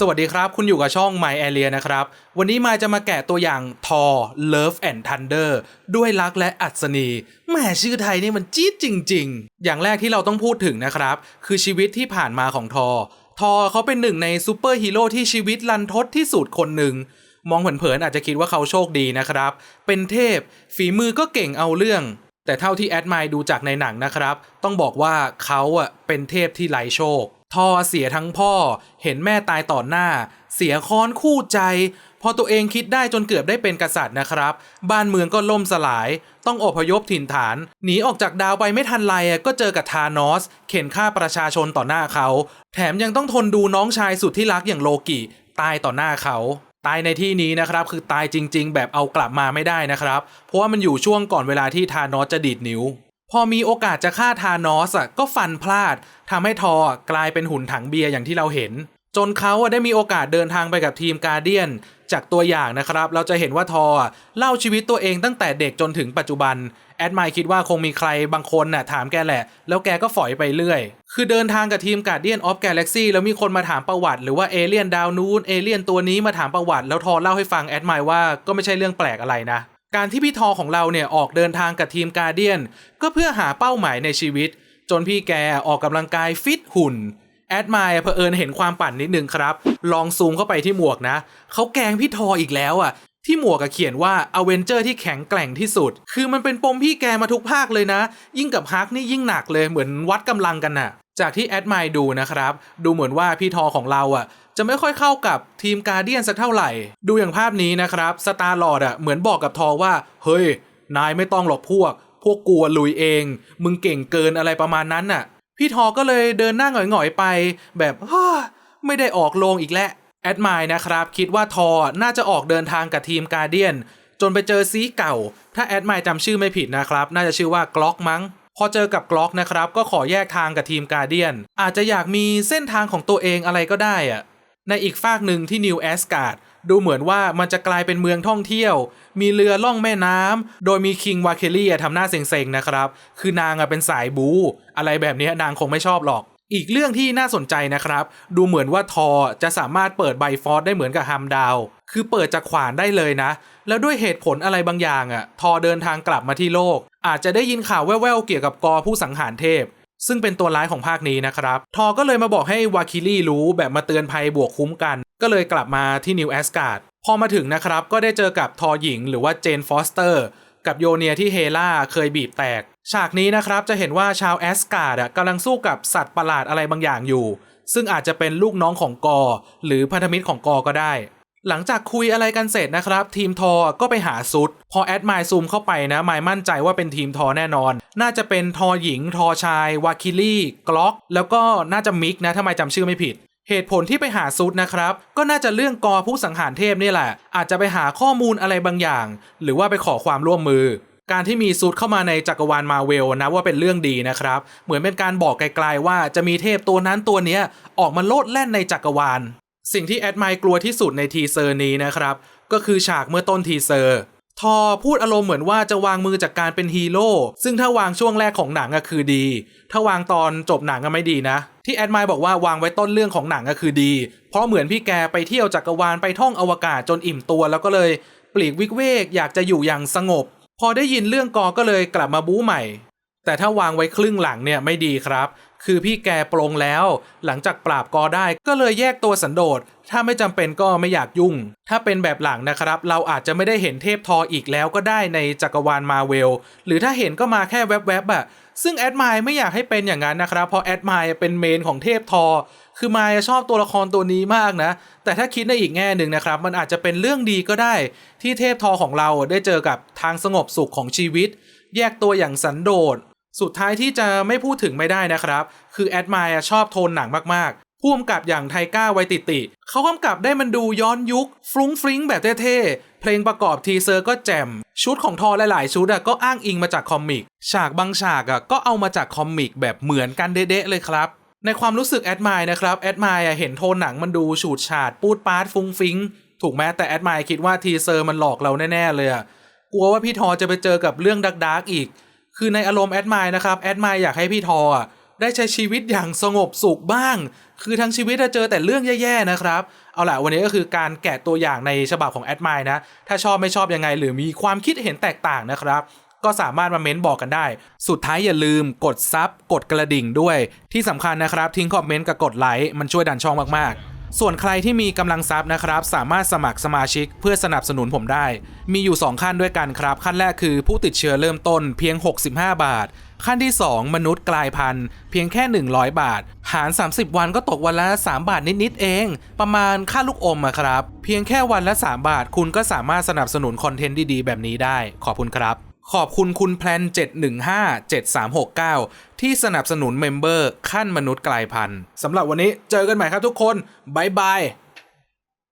สวัสดีครับ คุณอยู่กับช่อง My Area นะครับ วันนี้มาจะมาแกะตัวอย่างทอ Love and Thunder ด้วยรักและอัศนีแหมชื่อไทยนี่มันจี๊ดจริง ๆ อย่างแรกที่เราต้องพูดถึงนะครับ คือชีวิตที่ผ่านมาของทอ ทอเขาเป็นหนึ่งในซูเปอร์ฮีโร่ที่ชีวิตลันทดที่สุดคนหนึ่ง มองเผินๆอาจจะคิดว่าเขาโชคดีนะครับ เป็นเทพ ฝีมือก็เก่งเอาเรื่อง แต่เท่าที่แอดมายดูจากในหนังนะครับ ต้องบอกว่าเขาอะเป็นเทพที่ไร้โชค ทอเสียทั้งพ่อ เห็นแม่ตายต่อหน้า เสียค้อนคู่ใจ พอตัวเองคิดได้จนเกือบได้เป็นกษัตริย์นะครับ บ้านเมืองก็ล่มสลาย ต้องอพยพถิ่นฐาน หนีออกจากดาวไปไม่ทันไรก็เจอกับธานอส เข็นฆ่าประชาชนต่อหน้าเขา แถมยังต้องทนดูน้องชายสุดที่รักอย่างโลกิ ตายต่อหน้าเขาตายในที่นี้นะครับคือตายจริง ๆ แบบเอากลับมาไม่ได้นะครับ เพราะว่ามันอยู่ช่วงก่อนเวลาที่ธานอสจะดีดนิ้ว พอมีโอกาสจะฆ่าธานอสอะก็ฟันพลาดทำให้ทอกลายเป็นหุ่นถังเบียร์อย่างที่เราเห็น จนเขาอะได้มีโอกาสเดินทางไปกับทีมการเดียน จากตัวอย่างนะครับ เราจะเห็นว่าทอเล่าชีวิตตัวเองตั้งแต่เด็กจนถึงปัจจุบันแอดไมคิดว่าคงมีใครบางคนน่ะถามแกแหละ แล้วแกก็ฝอยไปเรื่อย คือเดินทางกับทีมการเดียนออฟกาแล็กซี่แล้วมีคนมาถามประวัติ หรือว่าเอเลี่ยนดาวนูนเอเลี่ยนตัวนี้มาถามประวัติ แล้วทอเล่าให้ฟังแอดไมว่าก็ไม่ใช่เรื่องแปลกอะไรนะ การที่พี่ทอของเราเนี่ยออกเดินทางกับทีมการเดียน ก็เพื่อหาเป้าหมายในชีวิต จนพี่แกออกกำลังกายฟิตหุ่น แอดมายเผอิญเห็นความปั่นนิดนึงครับ ลองซูมเข้าไปที่หมวกนะ เขาแกงพี่ทออีกแล้วอะ ที่หมวกเขียนว่าอเวนเจอร์ที่แข็งแกร่งที่สุด คือมันเป็นปมพี่แกมาทุกภาคเลยนะ ยิ่งกับฮักนี่ยิ่งหนักเลยเหมือนวัดกำลังกันน่ะ จากที่แอดมายดูนะครับ ดูเหมือนว่าพี่ทอของเราอะ จะไม่ค่อยเข้ากับทีมการเดียนสักเท่าไหร่ ดูอย่างภาพนี้นะครับสตาร์ลอร์ดอะเหมือนบอกกับทอว่า เฮ้ย นายไม่ต้องหรอกพวก พวกกลัวลุยเอง มึงเก่งเกินอะไรประมาณนั้นน่ะ พี่ทอก็เลยเดินหน้าหงอยๆไป แบบฮ่าไม่ได้ออกโรงอีกแล้วแอดมายนะครับ คิดว่าทอน่าจะออกเดินทางกับทีมการเดียน จนไปเจอซีเก่า ถ้าแอดมายจำชื่อไม่ผิดนะครับ น่าจะชื่อว่ากล็อกมั้งพอเจอกับกล็อกนะครับ ก็ขอแยกทางกับทีมการเดียน อาจจะอยากมีเส้นทางของตัวเองอะไรก็ได้อะ ในอีกฝากหนึ่งที่นิวแอสการ์ดดูเหมือนว่ามันจะกลายเป็นเมืองท่องเที่ยว มีเรือล่องแม่น้ำ โดยมีคิงวาเคลี่ทำหน้าเซ็งๆนะครับ คือนางเป็นสายบู อะไรแบบนี้นางคงไม่ชอบหรอก อีกเรื่องที่น่าสนใจนะครับ ดูเหมือนว่าทอจะสามารถเปิดไบฟอสได้เหมือนกับฮัมดาว คือเปิดจากขวานได้เลยนะ แล้วด้วยเหตุผลอะไรบางอย่างอะ ทอเดินทางกลับมาที่โลก อาจจะได้ยินข่าวแว่วๆเกี่ยวกับกอผู้สังหารเทพ ซึ่งเป็นตัวร้ายของภาคนี้นะครับ ทอก็เลยมาบอกให้วาคิลี่รู้แบบมาเตือนภัยบวกคุ้มกัน ก็เลยกลับมาที่นิวแอสการ์ดพอมาถึงนะครับ ก็ได้เจอกับทอหญิงหรือว่าเจนฟอสเตอร์กับโยเนียที่เฮล่าเคยบีบแตก ฉากนี้นะครับจะเห็นว่าชาวแอสการ์ดกำลังสู้กับสัตว์ประหลาดอะไรบางอย่างอยู่ ซึ่งอาจจะเป็นลูกน้องของกอ หรือพันธมิตรของกอก็ได้ หลังจากคุยอะไรกันเสร็จนะครับ ทีมทอก็ไปหาซุด พอแอดไมล์ซูมเข้าไปนะไมล์มั่นใจว่าเป็นทีมทอแน่นอน น่าจะเป็นทอหญิง ทอชาย วาคิลี่กล็อก แล้วก็น่าจะมิกนะถ้าไมล์จำชื่อไม่ผิด เหตุผลที่ไปหาซุดนะครับ ก็น่าจะเรื่องกอผู้สังหารเทพนี่แหละ อาจจะไปหาข้อมูลอะไรบางอย่าง หรือว่าไปขอความร่วมมือ การที่มีซุดเข้ามาในจักรวาลมาเวลนะว่าเป็นเรื่องดีนะครับ เหมือนเป็นการบอกไกลๆว่าจะมีเทพตัวนั้นตัวเนี้ออกมาโลดแล่นในจักรวาล สิ่งที่แอดไมล์กลัวที่สุดในทีเซอร์นี้นะครับ ก็คือฉากเมื่อต้นทีเซอร์ ทอพูดอารมณ์เหมือนว่าจะวางมือจากการเป็นฮีโร่ซึ่งถ้าวางช่วงแรกของหนังก็คือดี ถ้าวางตอนจบหนังก็ไม่ดีนะ ที่แอดไมล์บอกว่าวางไว้ต้นเรื่องของหนังก็คือดี เพราะเหมือนพี่แกไปเที่ยวจักรวาลไปท่องอวกาศจนอิ่มตัว แล้วก็เลยปลีกวิกเวกอยากจะอยู่อย่างสงบ พอได้ยินเรื่องกอก็เลยกลับมาบู๊ใหม่ แต่ถ้าวางไว้ครึ่งหลังเนี่ยไม่ดีครับ คือพี่แกปลงแล้ว หลังจากปราบกอได้ก็เลยแยกตัวสันโดษ ถ้าไม่จำเป็นก็ไม่อยากยุ่ง ถ้าเป็นแบบหลังนะครับ เราอาจจะไม่ได้เห็นเทพทออีกแล้วก็ได้ในจักรวาลมาเวล หรือถ้าเห็นก็มาแค่แวบๆอะซึ่งแอดมายไม่อยากให้เป็นอย่างนั้นนะครับ เพราะแอดมายเป็นเมนของเทพทอ คือมายชอบตัวละครตัวนี้มากนะ แต่ถ้าคิดในอีกแง่หนึ่งนะครับ มันอาจจะเป็นเรื่องดีก็ได้ ที่เทพทอของเราได้เจอกับทางสงบสุขของชีวิต แยกตัวอย่างสันโดษ สุดท้ายที่จะไม่พูดถึงไม่ได้นะครับ คือแอดมายชอบโทนหนังมากๆผู้กำกับอย่างไทก้าไวติติเขากำกับได้มันดูย้อนยุค ฟรุ้งฟริ้งแบบเท่ๆ เพลงประกอบทีเซอร์ก็แจ่ม ชุดของทอหลายๆ ชุดก็อ้างอิงมาจากคอมิก ฉากบางฉากก็เอามาจากคอมิกแบบเหมือนกันเด๊ะๆเลยครับในความรู้สึกแอดมายนะครับแอดมายเห็นโทนหนังมันดูฉูดฉาดปูดปาดฟุ้งฟิ้งถูกไหมแต่แอดมายคิดว่าทีเซอร์มันหลอกเราแน่ๆเลยกลัวว่าพี่ทอจะไปเจอกับเรื่องดักๆอีก คือในอารมณ์แอดมายนะครับแอดมายอยากให้พี่ทออะได้ใช้ชีวิตอย่างสงบสุขบ้าง คือทั้งชีวิตจะเจอแต่เรื่องแย่ๆนะครับ เอาล่ะวันนี้ก็คือการแกะตัวอย่างในฉบับของแอดม e นะ ถ้าชอบไม่ชอบยังไง หรือมีความคิดเห็นแตกต่างนะครับ ก็สามารถมาเม้นบอกกันได้ สุดท้ายอย่าลืมกดซับกดกระดิ่งด้วย ที่สำคัญนะครับ ทิ้งคอมเมนต์กับกดไลค์มันช่วยดันช่องมากๆ ส่วนใครที่มีกำลังทรัพย์นะครับ สามารถสมัครสมาชิกเพื่อสนับสนุนผมได้ มีอยู่ 2 ขั้นด้วยกันครับ ขั้นแรกคือผู้ติดเชื้อเริ่มต้นเพียง 65 บาท ขั้นที่ 2 มนุษย์กลายพันธุ์เพียงแค่ 100 บาท หาร 30 วันก็ตกวันละ 3 บาทนิดๆเอง ประมาณค่าลูกอมอะครับ เพียงแค่วันละ 3 บาท คุณก็สามารถสนับสนุนคอนเทนต์ดีๆ แบบนี้ได้ ขอบคุณครับ ขอบคุณคุณแพลน 715-7369 ที่สนับสนุนเมมเบอร์ขั้นมนุษย์กลายพันธุ์สำหรับวันนี้เจอกันใหม่ครับทุกคน บ๊ายบาย